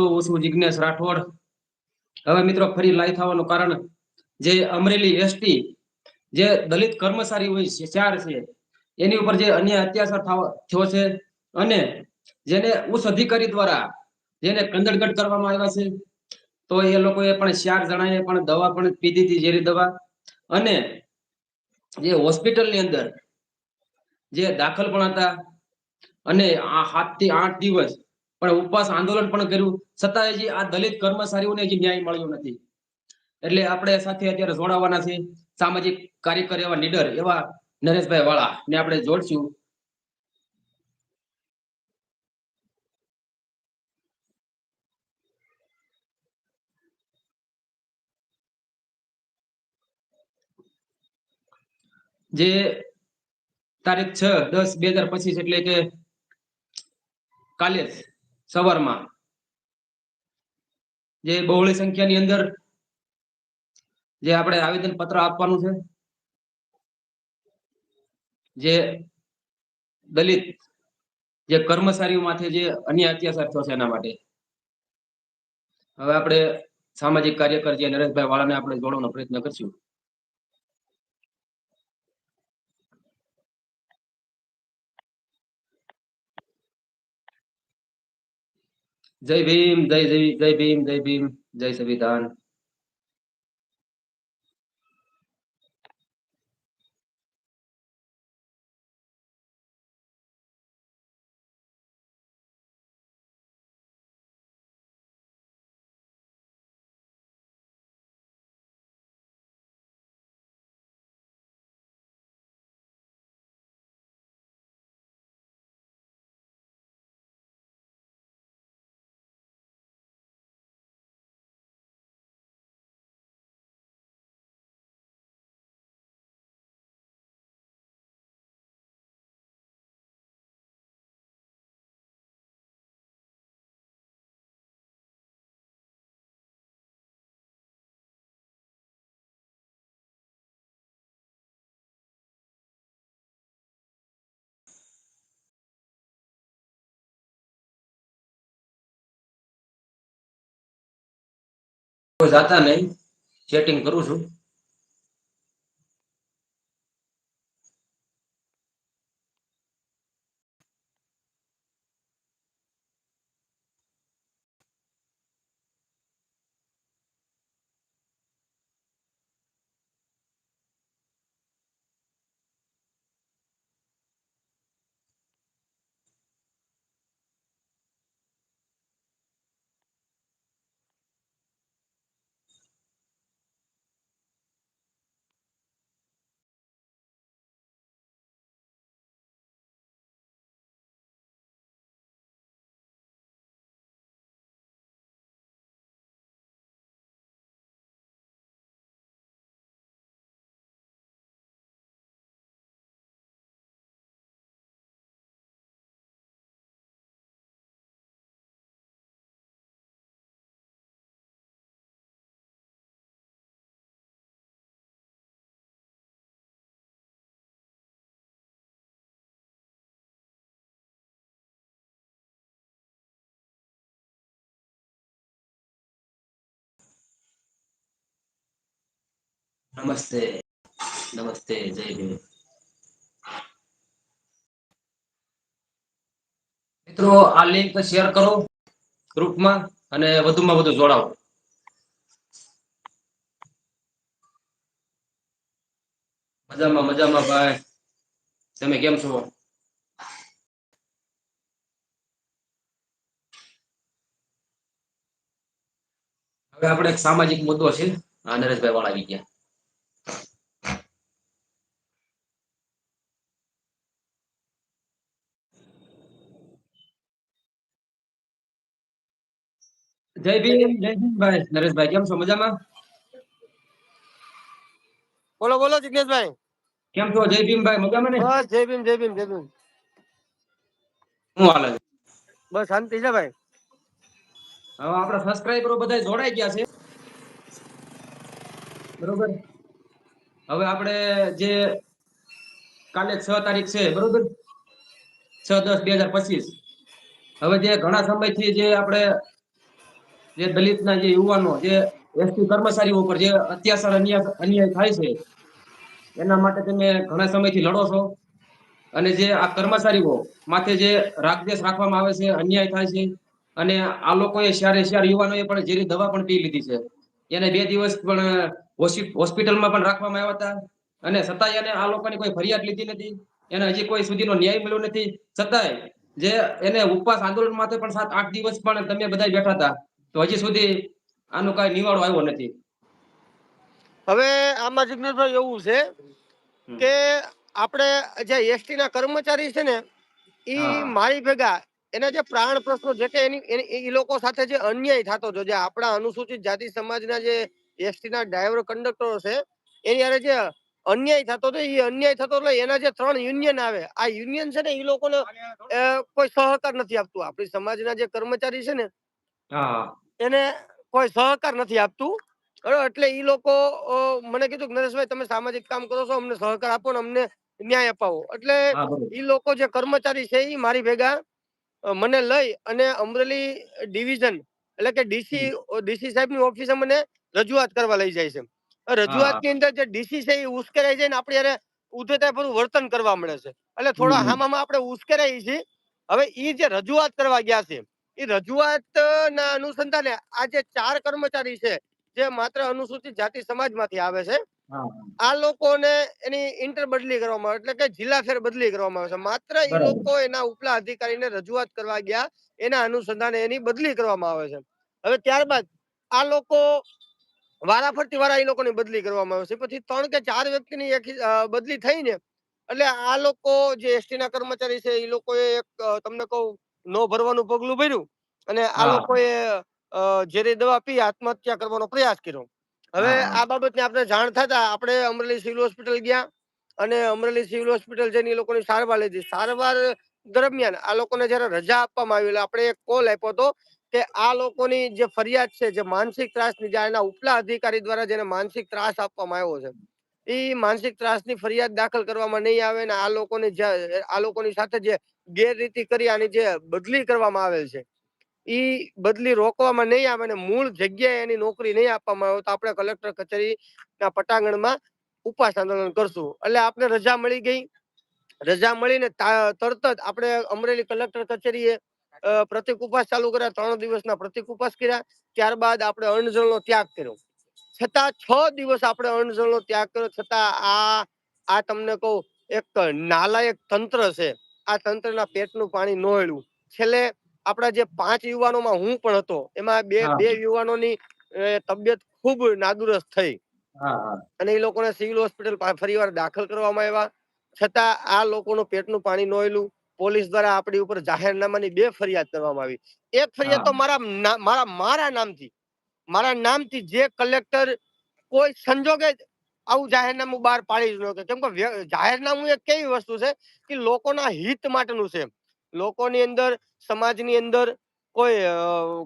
હું જિજ્ઞેશ રાઠોડ. હવે મિત્રો ફરી લાઈ થવાનું કારણ જે અમરેલી એસટી જે દલિત કર્મચારી હોય છે, ચાર છે, એની ઉપર જે અન્ય અત્યાચાર થયો છે અને જેને ઉચ્ચ અધિકારી દ્વારા જેને કંદડગટ કરવામાં આવ્યા છે, તો એ લોકોએ પણ ચાર જણાએ પણ દવા પણ પીધી હતી ઝેરી દવા અને જે હોસ્પિટલની અંદર જે દાખલ પણ હતા અને આ સાતથી આઠ દિવસ પણ ઉપવાસ આંદોલન પણ કર્યું. છતાં આ દલિત કર્મચારીઓને હજી ન્યાય મળ્યો નથી. એટલે આપણે સાથે અત્યારે જોડાવાના છે સામાજિક કાર્યકર એવા નીડર એવા નરેશભાઈ વાળા. ને આપણે જોડશું. જે તારીખ છ દસ બે હજાર પચીસ એટલે કે કાલે સવારમાં. જે બહોળી સંખ્યાની અંદર જે આપણે આવેદન પત્ર આપવાનું છે, જે દલિત જે કર્મચારીઓ માથે જે અન્ય અત્યાચાર થયો છે એના માટે. હવે આપણે સામાજિક કાર્યકર જે નરેશભાઈ વાળાને આપણે જોડવાનો પ્રયત્ન કરશું. જય ભીમ જય જય ભીમ જય ભીમ જય સંવિધાન. કોઈ જાતા નહીં ચેટિંગ કરું છું. નમસ્તે નમસ્તે જય ભીમ મિત્રો, આ લિંક શેર કરો ગ્રુપમાં અને વધુમાં વધુ જોડાવો મજામાં મજામાં ભાઈ. તમે કેમ છો? હવે આપણે એક સામાજિક મુદ્દો છે. નરેશભાઈ વાળા આવી ગયા. જય ભીમ જય ભીમ નરેશભાઈ કેમ છો? મજામાં? બોલો બોલો જિગ્નેશભાઈ. કેમ છો? જય ભીમ ભાઈ મજામાં ને? બસ જય ભીમ જય ભીમ જય ભીમ. શું હાલે બસ શાંતિ છે ભાઈ? હવે આપણા સબસ્ક્રાઇબરો બધા જોડાઈ ગયા છે. બરોબર? હવે આપણે જે કાલે છ તારીખ છે બરોબર? છ દસ બે હજાર પચીસ. હવે જે ઘણા સમયથી જે આપણે જે દલિતના જે યુવાનો, જે એસટી કર્મચારીઓ ઉપર જે અત્યાચાર અન્યાય અન્યાય થાય છે, એના માટે તમે ઘણા સમયથી લડો છો. અને જે આ કર્મચારીઓ માથે જે રાગદેશ રાખવામાં આવે છે, અન્યાય થાય છે, અને આ લોકોએ શિયારે શિયાર યુવાનોએ પણ ઝેરી દવા પણ પી લીધી છે. એને બે દિવસ પણ હોસ્પિ- હોસ્પિટલમાં પણ રાખવામાં આવ્યા હતા. અને છતાંય એને આ લોકોની કોઈ ફરિયાદ લીધી નથી. એને હજી કોઈ સુધીનો ન્યાય મળ્યો નથી. છતાંય જે એને ઉપવાસ આંદોલન માટે પણ સાત, આઠ દિવસ પણ તમે બધા બેઠા હતા. તો હજી સુધી આનો કઈ નિવાડો આવ્યો નથી. હવે આમાં જિગ્નેશભાઈ એવું છે કે આપણે જે એસટી ના કર્મચારી છે ને એ મારી ભેગા એના જે પ્રાણ પ્રશ્નો જે કે એની એ લોકો સાથે જે અન્યાય થતો જો જે આપણા અનુસૂચિત જાતિ સમાજના જે એસટી ના ડ્રાઈવર કંડક્ટરો છે એની હારે જે અન્યાય થતો હતો એ અન્યાય થતો એટલે એના જે ત્રણ યુનિયન આવે આ યુનિયન છે ને એ લોકોને કોઈ સહકાર નથી આપતું. આપણી સમાજના જે કર્મચારી છે ને એને કોઈ સહકાર નથી આપતું. બરાબર? એટલે ઈ લોકો મને કીધું કે નરેશભાઈ તમે સામાજિક કામ કરો છો અમને સહકાર આપો ને અમને ન્યાય અપાવો. એટલે એ ઈ લોકો જે કર્મચારી છે ઈ મારી ભેગા મને લઈ અને અમરેલી ડિવિઝન એટલે કે ડીસી ડીસી સાહેબની ઓફિસે મને રજૂઆત કરવા લઈ જાય છે. રજૂઆતની અંદર જે ડીસી છે એ ઉશ્કેરાઈ જાય ને આપણે યારે ઉદ્ધતાઈ ભરું વર્તન કરવા મળે છે. એટલે થોડા હામામાં આપણે ઉશ્કેરાઈ છીએ હવે ઈ જે રજૂઆત કરવા ગયા છે એ રજૂઆત ના અનુસંધાને આ જે ચાર કર્મચારી છે જે માત્ર અનુસૂચિત જાતિ સમાજમાંથી આવે છે. આ લોકોને એની ઇન્ટર બદલી કરવામાં આવે એટલે કે જિલ્લા ફેર બદલી કરવામાં આવે છે. માત્ર એ લોકો એના ઉપલા અધિકારીને રજૂઆત કરવા ગયા એના અનુસંધાને એની બદલી કરવામાં આવે છે. હવે ત્યારબાદ આ લોકો વારાફરતી વારા એ લોકોની બદલી કરવામાં આવે છે. પછી ત્રણ કે ચાર વ્યક્તિની એક બદલી થઈને એટલે આ લોકો જે એસટી ના કર્મચારી છે એ લોકોએ એક તમને કહું નો ભરવાનું પગલું ભર્યું અને આ. લોકોએ ઝેરી દવા પી આત્મહત્યા કરવાનો પ્રયાસ કર્યો. હવે આ બાબતને આપણે જાણ થતા આપણે અમરેલી સિવિલ હોસ્પિટલ ગયા અને અમરેલી સિવિલ હોસ્પિટલ જઈને એ લોકોની સારવાર લીધી. સારવાર દરમિયાન આ લોકોને જયારે રજા આપવામાં આવી એટલે આપણે એક કોલ આપ્યો હતો કે આ લોકોની જે ફરિયાદ છે જે માનસિક ત્રાસની જે એના ઉપલા અધિકારી દ્વારા જેને માનસિક ત્રાસ આપવામાં આવ્યો છે એ માનસિક ત્રાસની ફરિયાદ દાખલ કરવામાં નહીં આવે ને આ લોકોની જે, આ લોકોની સાથે જે ગેરરીતિ કરી આની જે બદલી કરવામાં આવેલ છે એ બદલી રોકવામાં નહીં આવે અને મૂળ જગ્યાએ એની નોકરી નહીં આપવામાં આવે તો આપણે કલેક્ટર કચેરીના પટાંગણમાં ઉપવાસ આંદોલન કરશું. એટલે આપણે રજા મળી ગઈ. રજા મળીને તરત જ આપણે અમરેલી કલેક્ટર કચેરીએ પ્રતિક ઉપવાસ ચાલુ કર્યા, ત્રણ દિવસના પ્રતિક ઉપવાસ કર્યા. ત્યારબાદ આપણે અણજળનો ત્યાગ કર્યો. છતાં છ દિવસ આપણે અણજળનો ત્યાગ કર્યો. છતાં આ આ તમને કહું એક નાલાયક તંત્ર છે. આ તંત્રના પેટનું પાણી નોળ્યું છેલ્લે આપણા જે પાંચ યુવાનોમાં હું પણ હતો એમાં બે બે યુવાનોની તબિયત ખૂબ નાદુરસ્ત થઈ. અને એ લોકોને સિવિલ હોસ્પિટલ ફરીવાર દાખલ કરવામાં આવ્યા. છતાં આ લોકોનું પેટનું પાણી નોયેલું પોલીસ દ્વારા આપણી ઉપર જાહેરનામાની બે ફરિયાદ કરવામાં આવી. એક ફરિયાદ તો. મારા મારા મારા નામથી. મારા નામથી જે કલેક્ટર કોઈ સંજોગે આવું જાહેરનામું બહાર પાડી જ ન કેમ કે જાહેરનામું એક કેવી વસ્તુ છે કે લોકોના હિત માટેનું છે. લોકોની અંદર સમાજની અંદર કોઈ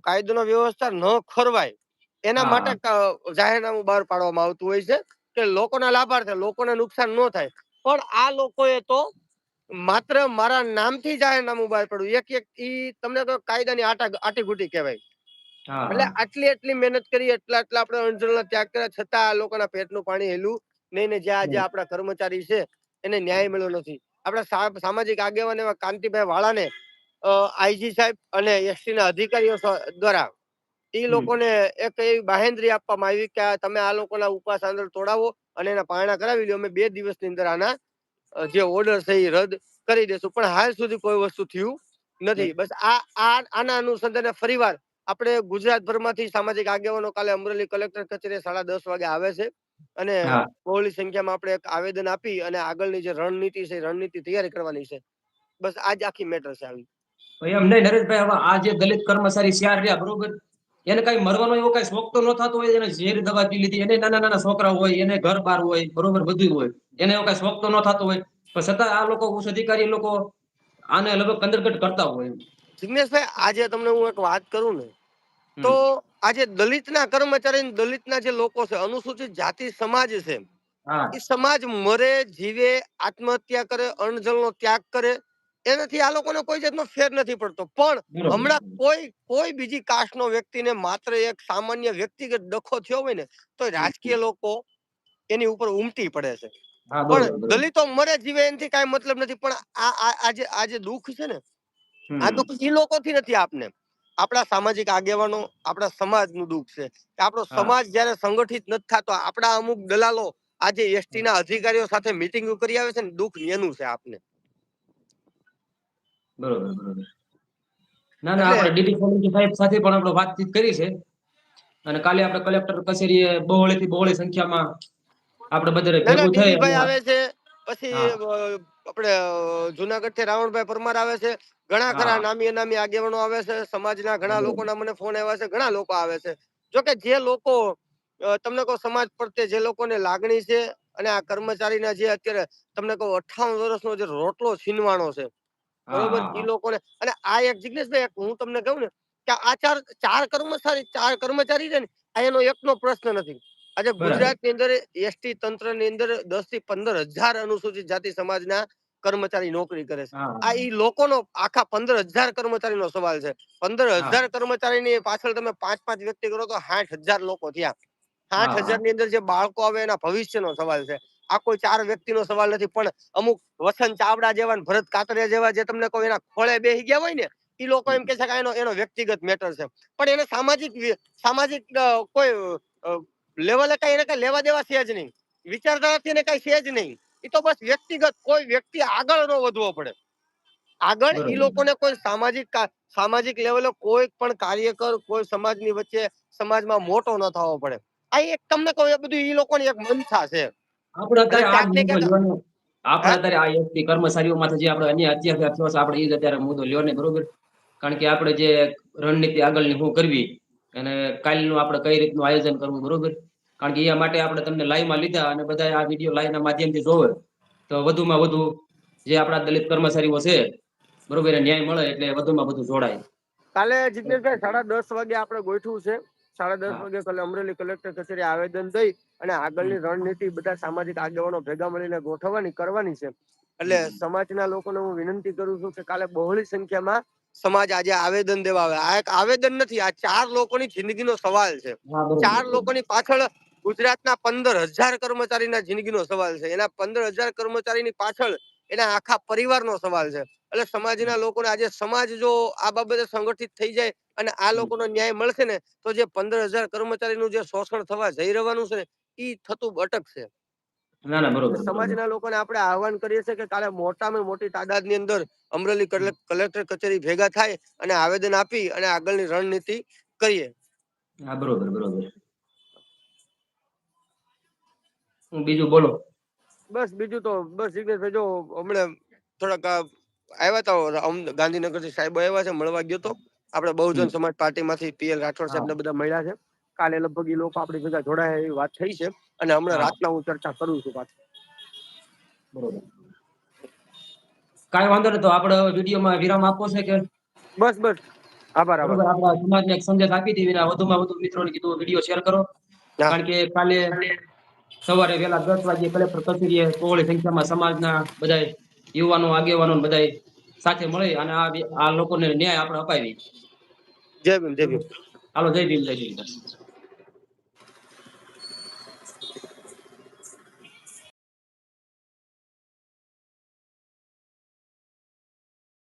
કાયદોનો વ્યવસ્થા ન ખોરવાય. એના માટે જાહેરનામું બહાર પાડવામાં આવતું હોય છે કે લોકોના લાભાર્થે લોકોને નુકસાન ન થાય. પણ આ લોકોએ તો માત્ર મારા નામથી જાહેરનામું બહાર પડ્યું. એક એક ઈ તમને તો કાયદાની આટા આટીઘૂટી કહેવાય. એટલે આટલી આટલી મહેનત કરી એટલા એટલા આપણે અંજળના ત્યાગ કર્યા છતાં આ લોકોના પેટનું પાણી હેલું નહીં ને જે આજે આપણા કર્મચારી છે એને ન્યાય મળ્યો નથી. આપણા સામાજિક આગેવાન એવા કાંતિભાઈ વાળાને આઈજી સાહેબ અને એસટી ના અધિકારીઓ દ્વારા એ લોકોને એક એવી બાહેંધરી આપવામાં આવી કે તમે આ લોકોના ઉપવાસ આંદોલન તોડાવો અને એના પારણા કરાવી લ્યો અમે બે દિવસની અંદર આના જે ઓર્ડર છે એ રદ કરી દેશું. પણ હાલ સુધી કોઈ વસ્તુ થયું નથી. બસ આ આ આના અનુસંધાને ફરીવાર આપણે ગુજરાત ભરમાંથી સામાજિક આગેવાનો કાલે અમરેલી કલેક્ટર કચેરી સાડા દસ વાગે આવે છે અને બહોળી સંખ્યામાં આપણે એક આવેદન આપી અને આગળની જે રણનીતિ છે રણનીતિ તૈયારી કરવાની છે. બસ આજ આખી મેટર છે આવી. એમ નહીં નરેશભાઈ હવે આ જે દલિત કર્મચારી શિયાર રહ્યા બરોબર? એને કઈ મરવાનો એવો કઈ શોખ તો ન થતો હોય એને ઝેર દવા પી લીધી એને નાના નાના છોકરા હોય એને ઘર બાર હોય બરોબર બધું હોય એને એવો કઈ શોખ તો ન થતો હોય. પણ છતાં આ લોકો ઉચ્ચ અધિકારી લોકો આને લગભગ કંદરગટ કરતા હોય જિગ્નેશભાઈ આજે તમને હું એક વાત કરું ને તો આજે દલિતના કર્મચારી ને દલિતના જે લોકો છે અનુસૂચિત જાતિ સમાજ છે એ સમાજ મરે જીવે આત્મહત્યા કરે અણજલનો ત્યાગ કરે એનાથી આ લોકોને કોઈ જાતનો ફેર નથી પડતો. પણ હમણાં કોઈ કોઈ બીજી કાસ્ટનો વ્યક્તિને માત્ર એક સામાન્ય વ્યક્તિગત ડખો થયો હોય ને તો રાજકીય લોકો એની ઉપર ઉમટી પડે છે. પણ દલિતો મરે જીવે એનાથી કાંઈ મતલબ નથી. પણ આ આજે આ જે આ જે દુઃખ છે ને. આ દુઃખ ઈ લોકોથી નથી આપને. આપણા સામાજિક આગેવાનો આપણા સમાજનું દુઃખ છે. કે આપણો સમાજ જયારે સંગઠિત નથી થતો આપણા અમુક દલાલો આજે એસટી ના અધિકારીઓ સાથે મીટિંગ કરી આવે છે ને દુઃખ એનું છે આપને. બરોબર બરોબર. ના ના આપણે ડીડી સોલંકી સાહેબ સાથે પણ આપણે વાતચીત કરી છે. અને કાલે આપણે કલેક્ટર કચેરીએ બહોળી થી બહોળી સંખ્યામાં આપણે બધે ભેગું થઈ આવે છે પછી આપણે જુનાગઢથી રાવણભાઈ પરમાર આવે છે. ઘણા ખરા. નામી અનામી આગેવાનો આવે છે. સમાજના ઘણા લોકોના મને ફોન આવ્યા છે. ઘણા લોકો આવે છે. જો કે જે લોકો તમને કહો સમાજ પ્રત્યે જે લોકોને લાગણી છે અને આ કર્મચારીના જે અત્યારે તમને કહો અઠાવન વર્ષનો જે રોટલો છીનવાનો છે બરોબર? એ લોકોને અને આ એક જિગ્નેશભાઈ એક હું તમને કહું ને કે આ ચાર ચાર કર્મચારી ચાર કર્મચારી છે ને આ એનો એકનો પ્રશ્ન નથી. આજે ગુજરાત ગુજરાતની અંદર એસટી તંત્રની અંદર દસથી પંદર હજાર અનુસૂચિત જાતિ સમાજના કર્મચારી નોકરી કરે છે. આ ઈ લોકોનો આખા પંદર હજાર કર્મચારીનો સવાલ છે. પંદર હજાર કર્મચારીની પાછળ તમે પાંચ પાંચ વ્યક્તિ કરો તો સાઠ હજાર લોકો થયા. સાઠ હજારની અંદર જે બાળકો આવે એના ભવિષ્યનો સવાલ છે. આ કોઈ ચાર વ્યક્તિનો સવાલ નથી પણ અમુક વસંત ચાવડા જેવા ભરત કાતરિયા જેવા જે તમને કોઈ એના ખોળે બેસી ગયા હોય ને એ લોકો એમ કે છે કે એનો એનો વ્યક્તિગત મેટર છે. પણ એને સામાજિક સામાજિક કોઈ લેવલે કઈ એને કઈ લેવા દેવા છે જ નહીં. વિચારધારાથી એને કઈ છે જ નહીં. એ તો બસ વ્યક્તિગત કોઈ વ્યક્તિ આગળ નો વધવો પડે. આગળ એ લોકોને કોઈ સામાજિક સામાજિક લેવલે કોઈ પણ કાર્યકર કોઈ સમાજની વચ્ચે સમાજમાં મોટો ન થવો પડે. આ એક તમને કહું એ બધું એ લોકોની એક મનસા છે. આપણે અત્યારે આ વ્યક્તિ કર્મચારીઓ હા? અત્યારે કર્મચારીઓમાંથી જે આપણે અન્ય અત્યાચાર થયો છે આપણે એ જ અત્યારે મુદ્દો લ્યો ને બરોબર? કારણ કે આપણે જે રણનીતિ આગળની શું કરવી અને કાલનું આપણે કઈ રીતનું આયોજન કરવું બરોબર? કારણ કે એ માટે આપણે તમને લાઈવમાં લીધા અને બધા આ વીડિયો લાઈવના માધ્યમથી જોવે. તો વધુમાં વધુ જે આપણા દલિત કર્મચારીઓ છે બરોબર ન્યાય મળે એટલે વધુમાં વધુ જોડાય. કાલે જિગ્નેશભાઈ સાડા દસ વાગે આપણે ગોઠવું છે. સાડા દસ વાગે કાલે અમરેલી કલેક્ટર કચેરી આવેદન દઈ અને આગળની રણનીતિ બધા સામાજિક આગેવાનો ભેગા મળીને ગોઠવવાની કરવાની છે. એટલે. સમાજના લોકોને હું વિનંતી કરું છું કે કાલે બહોળી સંખ્યામાં સમાજ આજે આવેદન દેવા આવે. આ એક આવેદન નથી આ ચાર લોકોની જિંદગીનો સવાલ છે. ચાર લોકોની પાછળ ગુજરાતના પંદર હજાર કર્મચારીના જિંદગીનો સવાલ છે. એના પંદર હજાર કર્મચારીની પાછળ એના આખા પરિવારનો સવાલ છે. એટલે સમાજના લોકોને આજે સમાજ જો આ બાબતે સંગઠિત થઈ જાય અને આ લોકોનો ન્યાય મળશે ને તો જે પંદર હજાર કર્મચારીનું જે શોષણ થવા જઈ રહેવાનું છે એ થતું અટકશે ના ના. સમાજના લોકોને આપણે આહવાન કરીએ છીએ કે કાલે મોટામાં મોટી તાદાદની અંદર અમરેલી કલે- કલેક્ટર કચેરી ભેગા થાય અને આવેદન આપી અને આગળની રણનીતિ કરીએ. હા બરોબર બરોબર હું બીજું બોલો. બસ બીજું તો બસ જિગ્નેશભાઈ જો હમણાં થોડાક આવ્યા હતા ગાંધીનગરથી સાહેબ આવ્યા છે મળવા ગયો તો. આપણે બહુજન સમાજ પાર્ટી માંથી પીએલ રાઠોડ સાહેબ ને બધા મળ્યા છે. કાલે લગભગ એ લોકો આપણી ભેગા જોડાયા એવી વાત થઈ છે. અને હમણાં રાતના હું ચર્ચા કરું છું પાછી. બરોબર. કાંઈ વાંધો નહીં તો આપણે વિડીયોમાં વિરામ આપવો છે કે? બસ બસ. આભાર આભાર. આપણા સમાજને એક સંદેશ આપી દીધી વધુમાં વધુ મિત્રોને કીધું વીડિયો શેર કરો. કારણ કે કાલે સવારે વહેલા દસ વાગે કલેક્ટર કચેરીએ પહોળી સંખ્યામાં સમાજના બધા યુવાનો આગેવાનો બધા સાથે મળી અને આ આ લોકોને ન્યાય આપણે અપાવી જય ભીમ જય ભીમ. હાલો જય ભીમ જય ભીમ.